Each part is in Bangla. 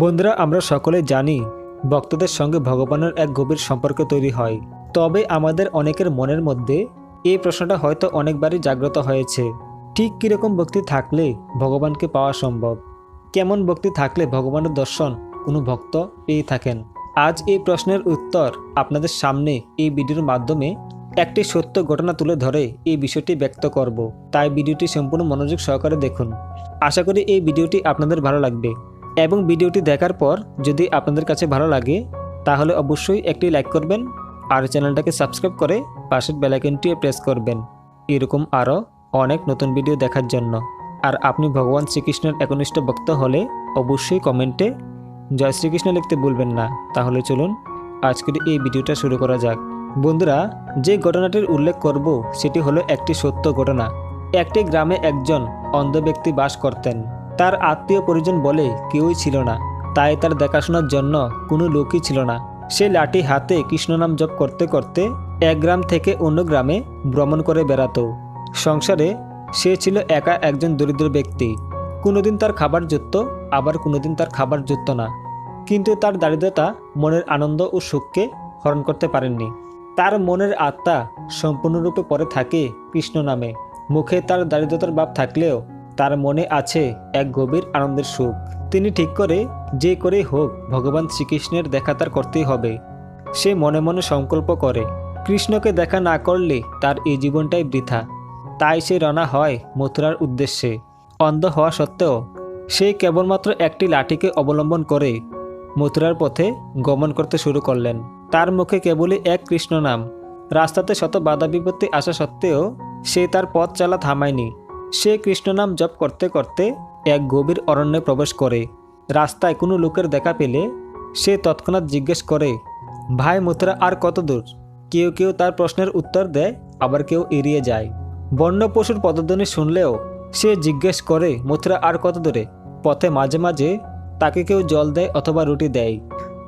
বন্ধুরা, আমরা সকলে জানি ভক্তদের সঙ্গে ভগবানের এক গভীর সম্পর্ক তৈরি হয়। তবে আমাদের অনেকের মনের মধ্যে এই প্রশ্নটা হয়তো অনেকবারই জাগ্রত হয়েছে। ঠিক কীরকম ভক্তি থাকলে ভগবানকে পাওয়া সম্ভব? কেমন ভক্তি থাকলে ভগবানের দর্শন কোনো ভক্ত পেয়ে থাকেন? আজ এই প্রশ্নের উত্তর আপনাদের সামনে এই ভিডিওর মাধ্যমে একটি সত্য ঘটনা তুলে ধরে এই বিষয়টি ব্যক্ত করব। তাই ভিডিওটি সম্পূর্ণ মনোযোগ সহকারে দেখুন। আশা করি এই ভিডিওটি আপনাদের ভালো লাগবে। এবং ভিডিওটি দেখার পর যদি আপনাদের কাছে ভালো লাগে, তাহলে অবশ্যই একটি লাইক করবেন আর চ্যানেলটাকে সাবস্ক্রাইব করে পাশের বেলাইকনটিও প্রেস করবেন। এরকম আরও অনেক নতুন ভিডিও দেখার জন্য। আর আপনি ভগবান শ্রীকৃষ্ণের একনিষ্ঠ ভক্ত হলে অবশ্যই কমেন্টে জয় শ্রীকৃষ্ণ লিখতে ভুলবেন না। তাহলে চলুন আজকের এই ভিডিওটা শুরু করা যাক। বন্ধুরা, যে ঘটনাটির উল্লেখ করব সেটি হলো একটি সত্য ঘটনা। একটি গ্রামে একজন অন্ধ ব্যক্তি বাস করতেন। তার আত্মীয় পরিজন বলে কেউই ছিল না, তাই তার দেখাশোনার জন্য কোনো লোকই ছিল না। সে লাঠি হাতে কৃষ্ণনাম জপ করতে করতে এক গ্রাম থেকে অন্য গ্রামে ভ্রমণ করে বেড়াতো। সংসারে সে ছিল একা একজন দরিদ্র ব্যক্তি। কোনোদিন তার খাবার জুটত আবার কোনোদিন তার খাবার জুটত না। কিন্তু তার দারিদ্রতা মনের আনন্দ ও সুখকে হরণ করতে পারেননি। তার মনের আত্মা সম্পূর্ণরূপে পরে থাকে কৃষ্ণ নামে। মুখে তার দারিদ্রতার ভাব থাকলেও তার মনে আছে এক গভীর আনন্দের সুখ। তিনি ঠিক করে, যে করেই হোক, ভগবান শ্রীকৃষ্ণের দেখা তার করতেই হবে। সে মনে মনে সংকল্প করে, কৃষ্ণকে দেখা না করলে তার এই জীবনটাই বৃথা। তাই সে রওনা হয় মথুরার উদ্দেশ্যে। অন্ধ হওয়া সত্ত্বেও, সে কেবলমাত্র একটি লাঠিকে অবলম্বন করে মথুরার পথে গমন করতে শুরু করলেন। তার মুখে কেবলই এক কৃষ্ণ নাম রাস্তাতে শত বাধা বিপত্তি আসা সত্ত্বেও, সে তার পথ চালা থামায়নি। সে কৃষ্ণনাম জপ করতে করতে এক গভীর অরণ্যে প্রবেশ করে। রাস্তায় কোনো লোকের দেখা পেলে সে তৎক্ষণাৎ জিজ্ঞেস করে, ভাই মথুরা আর কত দূর? কেউ কেউ তার প্রশ্নের উত্তর দেয়, আবার কেউ এড়িয়ে যায়। বন্য পশুর পদধ্বনি শুনলেও সে জিজ্ঞেস করে মথুরা আর কত দূরে? পথে মাঝে মাঝে তাকে কেউ জল দেয় অথবা রুটি দেয়।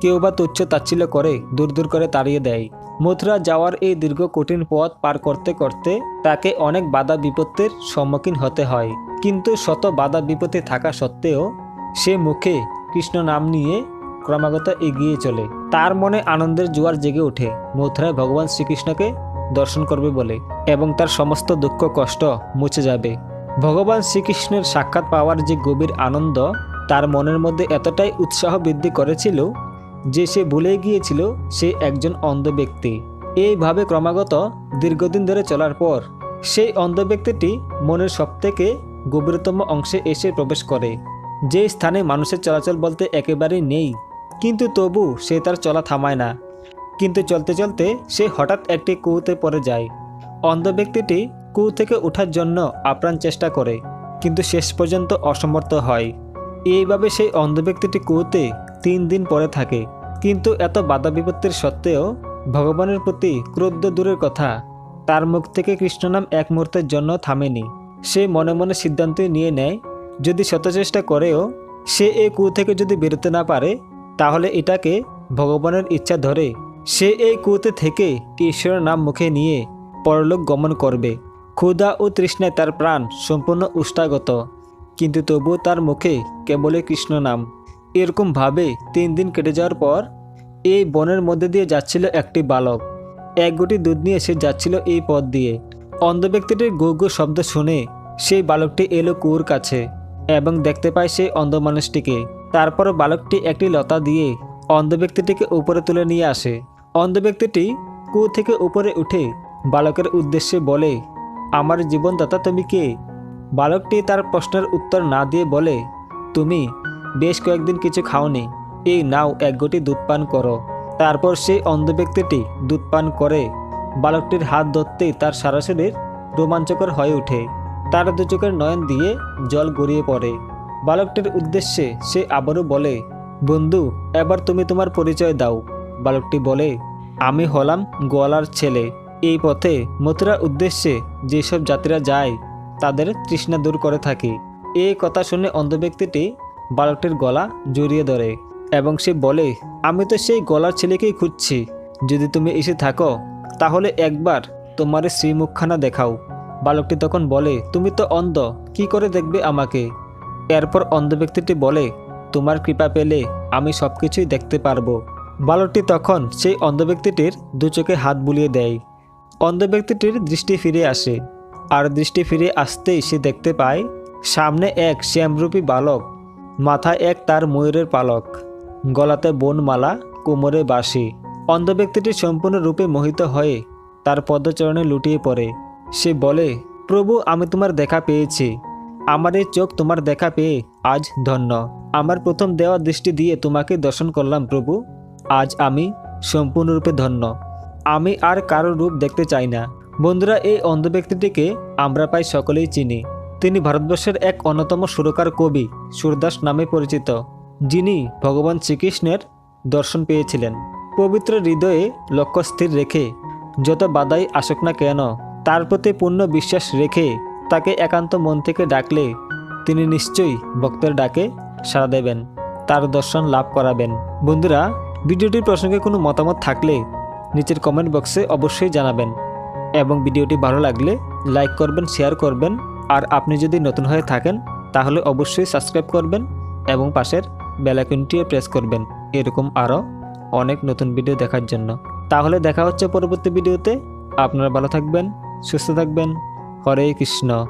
কেউ বা তুচ্ছ তাচ্ছিল্য করে দূর দূর করে তাড়িয়ে দেয়। মথুরা যাওয়ার এই দীর্ঘ কঠিন পথ পার করতে করতে তাকে অনেক বাধা বিপত্তির সম্মুখীন হতে হয়। কিন্তু শত বাধা বিপত্তি থাকা সত্ত্বেও সে মুখে কৃষ্ণ নাম নিয়ে ক্রমাগত এগিয়ে চলে। তার মনে আনন্দের জোয়ার জেগে ওঠে। মথুরায় ভগবান শ্রীকৃষ্ণকে দর্শন করবে বলে এবং তার সমস্ত দুঃখ, কষ্ট মুছে যাবে। ভগবান শ্রীকৃষ্ণের সাক্ষাৎ পাওয়ার যে গভীর আনন্দ তার মনের মধ্যে এতটাই উৎসাহ বৃদ্ধি করেছিল যে সে ভুলে গিয়েছিল সে একজন অন্ধ ব্যক্তি। এইভাবে ক্রমাগত দীর্ঘদিন ধরে চলার পর, সেই অন্ধ ব্যক্তিটি মনের সবথেকে গভীরতম অংশে এসে প্রবেশ করে। যে স্থানে মানুষের চলাচল বলতে একেবারেই নেই, কিন্তু তবু সে তার চলা থামায় না। কিন্তু চলতে চলতে সে হঠাৎ একটি কুয়োতে পড়ে যায়। অন্ধ ব্যক্তিটি কুয়ো থেকে ওঠার জন্য আপ্রাণ চেষ্টা করে, কিন্তু শেষ পর্যন্ত অসমর্থ হয়। এইভাবে সেই অন্ধ ব্যক্তিটি কুয়োতে তিন দিন পরে থাকে। কিন্তু এত বাধা বিপত্তির সত্ত্বেও ভগবানের প্রতি ক্রোধ দূরের কথা। তার মুখ থেকে কৃষ্ণনাম এক মুহূর্তের জন্য থামেনি। সে মনে মনে সিদ্ধান্ত নিয়ে নেয়, যদি শতচেষ্টা করেও সে এই কুয়ো থেকে যদি বেরোতে না পারে, তাহলে এটাকে ভগবানের ইচ্ছা ধরে সে এই কুতে থেকে ঈশ্বরের নাম মুখে নিয়ে পরলোক গমন করবে। ক্ষুধা ও তৃষ্ণায় তার প্রাণ সম্পূর্ণ উষ্টাগত, কিন্তু তবুও তার মুখে কেবলই কৃষ্ণ নাম এরকমভাবে তিন দিন কেটে যাওয়ার পর এই বনের মধ্যে দিয়ে যাচ্ছিল একটি বালক। এক গুটি দুধ নিয়ে সে যাচ্ছিল এই পথ দিয়ে। অন্ধ ব্যক্তিটির গো গো শব্দ শুনে সেই বালকটি এলো কুয়োর কাছে এবং দেখতে পায় সেই অন্ধ মানুষটিকে। তারপর বালকটি একটি লতা দিয়ে অন্ধ ব্যক্তিটিকে উপরে তুলে নিয়ে আসে। অন্ধ ব্যক্তিটি কুয়ো থেকে উপরে উঠে বালকের উদ্দেশ্যে বলে, আমার জীবনদাতা তুমি কে? বালকটি তার প্রশ্নের উত্তর না দিয়ে বলে, তুমি বেশ কয়েকদিন কিছু খাওনি। এই নাও এক গটি দুধ পান করো। তারপর সেই অন্ধ ব্যক্তিটি দুধ পান করে। বালকটির হাত ধরতেই তার সারা শরীর রোমাঞ্চকর হয়ে ওঠে। তার দু চোখের নয়ন দিয়ে জল গড়িয়ে পড়ে। বালকটির উদ্দেশ্যে সে আবারও বলে, বন্ধু, এবার তুমি তোমার পরিচয় দাও। বালকটি বলে, আমি হলাম গোয়ালার ছেলে। এই পথে মথুরার উদ্দেশ্যে যেসব যাত্রীরা যায়, তাদের তৃষ্ণা দূর করে থাকি। এই কথা শুনে অন্ধ ব্যক্তিটি বালকটির গলা জড়িয়ে ধরে এবং সে বলে, আমি তো সেই গলার ছেলেকেই খুঁজছি। যদি তুমি এসে থাকো, তাহলে একবার তোমার শ্রীমুখখানা দেখাও। বালকটি তখন বলে, তুমি তো অন্ধ, কি করে দেখবে আমাকে? এরপর অন্ধ ব্যক্তিটি বলে, তোমার কৃপা পেলে আমি সব কিছুই দেখতে পারব। বালকটি তখন সেই অন্ধ ব্যক্তিটির দু চোখে হাত বুলিয়ে দেয়। অন্ধ ব্যক্তিটির দৃষ্টি ফিরে আসে। আর দৃষ্টি ফিরে আসতেই সে দেখতে পায়, সামনে এক শ্যামরূপী বালক মাথায় এক তার ময়ূরের পালক, গলাতে বনমালা, কোমরে বাঁশি। অন্ধ ব্যক্তিটি সম্পূর্ণরূপে মোহিত হয়ে তার পদচরণে লুটিয়ে পড়ে। সে বলে, প্রভু, আমি তোমার দেখা পেয়েছি। আমার এই চোখ তোমার দেখা পেয়ে আজ ধন্য। আমার প্রথম দেওয়া দৃষ্টি দিয়ে তোমাকে দর্শন করলাম, প্রভু। আজ আমি সম্পূর্ণরূপে ধন্য। আমি আর কারও রূপ দেখতে চাই না। বন্ধুরা, এই অন্ধ ব্যক্তিটিকে আমরা প্রায় সকলেই চিনি। তিনি ভারতবর্ষের এক অন্যতম সুরকার কবি, সুরদাস নামে পরিচিত, যিনি ভগবান শ্রীকৃষ্ণের দর্শন পেয়েছিলেন। পবিত্র হৃদয়ে লক্ষ্য স্থির রেখে যত বাধাই আসুক না কেন, তার প্রতি পূর্ণ বিশ্বাস রেখে তাকে একান্ত মন থেকে ডাকলে তিনি নিশ্চয়ই ভক্তের ডাকে সাড়া দেবেন, তার দর্শন লাভ করাবেন। বন্ধুরা, ভিডিওটির প্রসঙ্গে কোনো মতামত থাকলে নিচের কমেন্ট বক্সে অবশ্যই জানাবেন। এবং ভিডিওটি ভালো লাগলে লাইক করবেন শেয়ার করবেন। আর আপনি যদি নতুন হয়ে থাকেন, তাহলে অবশ্যই সাবস্ক্রাইব করবেন এবং পাশের বেলাইকনটিও প্রেস করবেন। এরকম আরও অনেক নতুন ভিডিও দেখার জন্য। তাহলে দেখা হচ্ছে পরবর্তী ভিডিওতে। আপনারা ভালো থাকবেন, সুস্থ থাকবেন। হরে কৃষ্ণ।